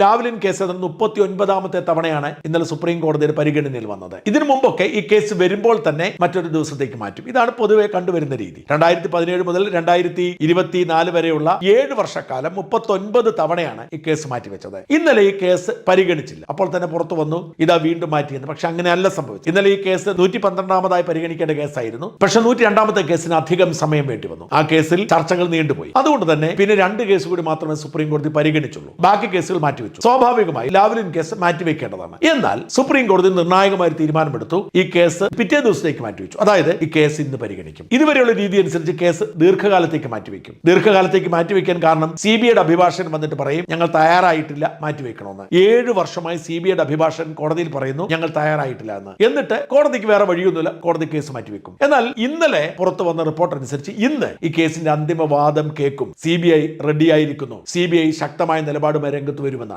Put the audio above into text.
Lavalin case എന്ന മുപ്പത്തി ഒൻപതാമത്തെ തവണയാണ് ഇന്നലെ സുപ്രീം കോടതിയുടെ പരിഗണനയിൽ വന്നത്. ഇതിനു മുമ്പൊക്കെ ഈ കേസ് വരുമ്പോൾ തന്നെ മറ്റൊരു ദിവസത്തേക്ക് മാറ്റും. ഇതാണ് പൊതുവെ കണ്ടുവരുന്ന രീതി. രണ്ടായിരത്തി പതിനേഴ് മുതൽ രണ്ടായിരത്തി ഇരുപത്തിനാല് വരെയുള്ള ഏഴ് വർഷക്കാലം മുപ്പത്തി ഒൻപത് തവണയാണ് ഈ കേസ് മാറ്റിവെച്ചത്. ഇന്നലെ ഈ കേസ് പരിഗണിച്ചില്ല. അപ്പോൾ തന്നെ പുറത്തു വന്നു ഇതാ വീണ്ടും മാറ്റിയെന്ന്. പക്ഷെ അങ്ങനെയല്ല സംഭവിച്ചത്. ഇന്നലെ ഈ കേസ് നൂറ്റി പന്ത്രണ്ടാമതായി പരിഗണിക്കേണ്ട കേസായിരുന്നു. പക്ഷെ നൂറ്റി രണ്ടാമത്തെ കേസിന് അധികം സമയം വേണ്ടി വന്നു. ആ കേസിൽ ചർച്ചകൾ നീണ്ടുപോയി. അതുകൊണ്ട് തന്നെ പിന്നെ രണ്ട് കേസ് കൂടി മാത്രമേ സുപ്രീം കോടതി പരിഗണിച്ചുള്ളൂ. ബാക്കി കേസുകൾ മാറ്റിവെച്ചു. സ്വാഭാവികമായി ലാവ്ലിൻ കേസ് മാറ്റിവെക്കേണ്ടതാണ്. എന്നാൽ സുപ്രീം കോടതി നിർണായകമായ തീരുമാനമെടുത്തു. ഈ കേസ് പിറ്റേ ദിവസത്തേക്ക് മാറ്റിവെച്ചു. അതായത് ഈ കേസ് ഇന്ന് പരിഗണിക്കും. ഇതുവരെയുള്ള രീതി അനുസരിച്ച് കേസ് ദീർഘകാലത്തേക്ക് മാറ്റിവെക്കും. ദീർഘകാലത്തേക്ക് മാറ്റിവെക്കാൻ കാരണം സി ബി ഐയുടെ അഭിഭാഷകൻ വന്നിട്ട് പറയും ഞങ്ങൾ തയ്യാറായിട്ടില്ല മാറ്റിവെക്കണമെന്ന്. ഏഴ് വർഷമായി സി ബി ഐയുടെ അഭിഭാഷകൻ കോടതിയിൽ പറയുന്നു ഞങ്ങൾ തയ്യാറായിട്ടില്ല എന്ന്. എന്നിട്ട് കോടതിക്ക് വേറെ വഴിയൊന്നുമില്ല കോടതി കേസ് മാറ്റിവെക്കും. എന്നാൽ ഇന്നലെ പുറത്തു വന്ന റിപ്പോർട്ട് അനുസരിച്ച് ഇന്ന് ഈ കേസിന്റെ അന്തിമ വാദം കേൾക്കും. സി ബി ഐ റെഡിയായിരിക്കുന്നു സി ബി ഐ ശക്തമായ നിലപാടുമായി രംഗത്ത് വരുമെന്നാണ്.